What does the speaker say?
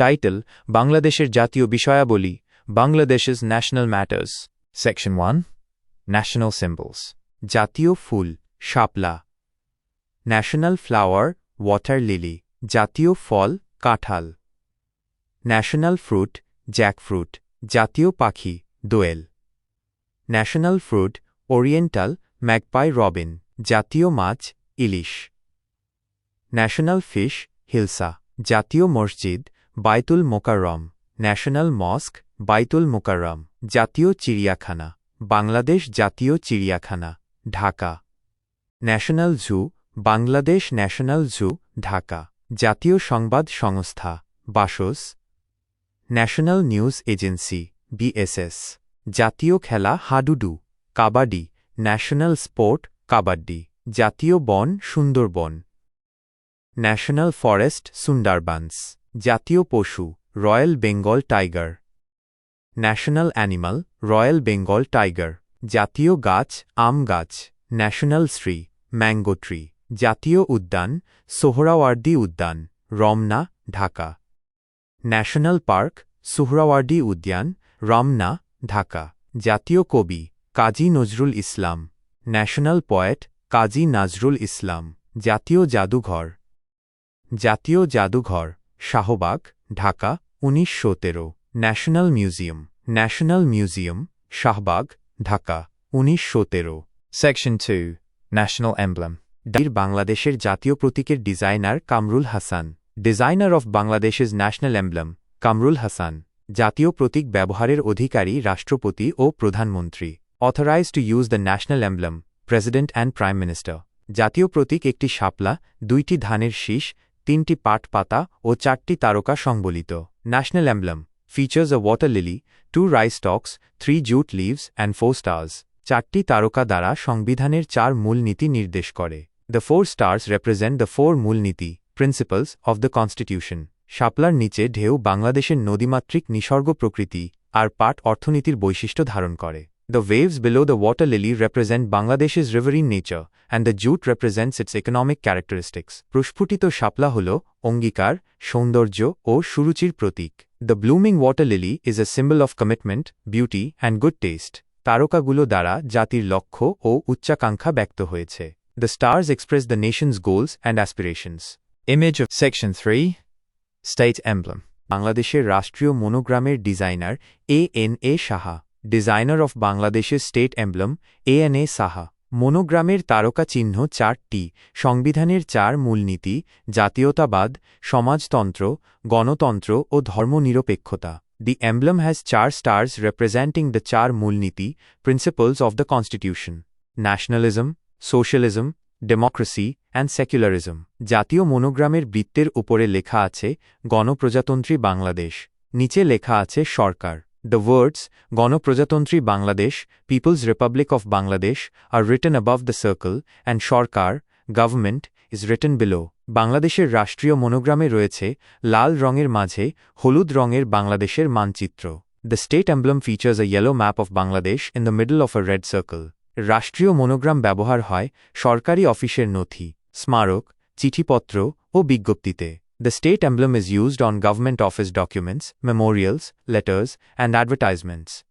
Title বাংলাদেশের জাতীয় বিষয়াবলী বাংলাদেশের national matters section one national symbols জাতীয় ফুল শাপলা ন্যাশনাল ফ্লাওয়ার ওয়াটার লিলি জাতীয় ফল কাঁঠাল ন্যাশনাল ফ্রুট জ্যাকফ্রুট জাতীয় পাখি দোয়েল national fruit oriental magpie robin জাতীয় মাছ ইলিশ ন্যাশনাল ফিশ হিলসা জাতীয় মসজিদ বাইতুল মোকাররম, ন্যাশনাল মস্ক, বাইতুল মোকাররম, জাতীয় চিড়িয়াখানা, বাংলাদেশ জাতীয় চিড়িয়াখানা, Dhaka. National zoo, Bangladesh national zoo, Dhaka. জাতীয় সংবাদ সংস্থা, BSS. National news agency, BSS. জাতীয় খেলা, হাডুডু, কাবাডি। National sport, kabaddi. জাতীয় বন, সুন্দরবন। National forest, Sundarbans. জাতীয় পশু, royal Bengal tiger. National animal, royal Bengal tiger. জাতীয় গাছ, আম গাছ। National tree, mango tree. জাতীয় উদ্যান, সোহরাওয়ার্দী উদ্যান, রমনা, ঢাকা। ন্যাশনাল পার্ক, সুহরাওয়ার্দী উদ্যান, রমনা, ঢাকা। জাতীয় কবি, কাজী নজরুল ইসলাম। National poet, Kazi Nazrul Islam. জাতীয় জাদুঘর। জাতীয় জাদুঘর। শাহবাগ, ঢাকা, উনিশশো তেরো। National museum. National museum, Shahbag, Dhaka, উনিশশো তেরো। Section two, national emblem. ডাইর বাংলাদেশের জাতীয় প্রতীকের designer Kamrul Hasan. Designer of বাংলাদেশের ন্যাশনাল এমব্লেম, কামরুল হাসান। জাতীয় প্রতীক ব্যবহারের অধিকারী, রাষ্ট্রপতি ও প্রধানমন্ত্রী। Authorize to use the national emblem president and prime minister জাতীয় প্রতীক একটি শাপলা, দুইটি ধানের শীষ তিনটি পাট পাতা ও চারটি তারকা সংবলিত। National emblem features a water lily two rice stalks three jute leaves and four stars চারটি তারকা দ্বারা সংবিধানের চার মূলনীতি নির্দেশ করে। The four stars represent the four মূলনীতি প্রিন্সিপালস অফ দ্য কনস্টিটিউশন শাপলার নিচে ঢেউ বাংলাদেশের নদীমাত্রিক নিসর্গ প্রকৃতি আর পাট অর্থনীতির বৈশিষ্ট্য ধারণ করে। The waves below the water lily represent Bangladesh's riverine nature, and the jute represents its economic characteristics. প্রস্ফুটিত শাপলা হল অঙ্গীকার সৌন্দর্য ও সুরুচির প্রতীক the blooming water lily is a symbol of commitment beauty and good taste তারকাগুলো দ্বারা জাতির লক্ষ্য ও উচ্চাকাঙ্ক্ষা ব্যক্ত হয়েছে the stars express the nation's goals and aspirations image of section three state emblem বাংলাদেশের রাষ্ট্রীয় মনোগ্রামের designer A N A Saha designer of বাংলাদেশের state emblem A N A Saha মনোগ্রামের তারকা চিহ্ন চারটি, সংবিধানের চার মূলনীতি, জাতীয়তাবাদ, সমাজতন্ত্র, গণতন্ত্র ও ধর্মনিরপেক্ষতা। দি এমব্লেম হ্যাজ চার স্টার্স রিপ্রেজেন্টিং দ্য চার মূলনীতি principles of the constitution nationalism socialism democracy and secularism জাতীয় মনোগ্রামের বৃত্তের উপরে লেখা আছে, গণপ্রজাতন্ত্রী বাংলাদেশ। নিচে লেখা আছে সরকার। দ্য ওয়ার্ডস গণপ্রজাতন্ত্রী Bangladesh people's republic of Bangladesh are written above the circle, and Sarkar government is written below বাংলাদেশের রাষ্ট্রীয় মনোগ্রামে রয়েছে লাল রঙের মাঝে হলুদ রঙের বাংলাদেশের মানচিত্র। The state emblem features a yellow map of Bangladesh in the middle of a red circle রাষ্ট্রীয় মনোগ্রাম ব্যবহার হয় সরকারি অফিসের নথি স্মারক চিঠিপত্র ও বিজ্ঞপ্তিতে। The state emblem is used on government office documents, memorials, letters, and advertisements.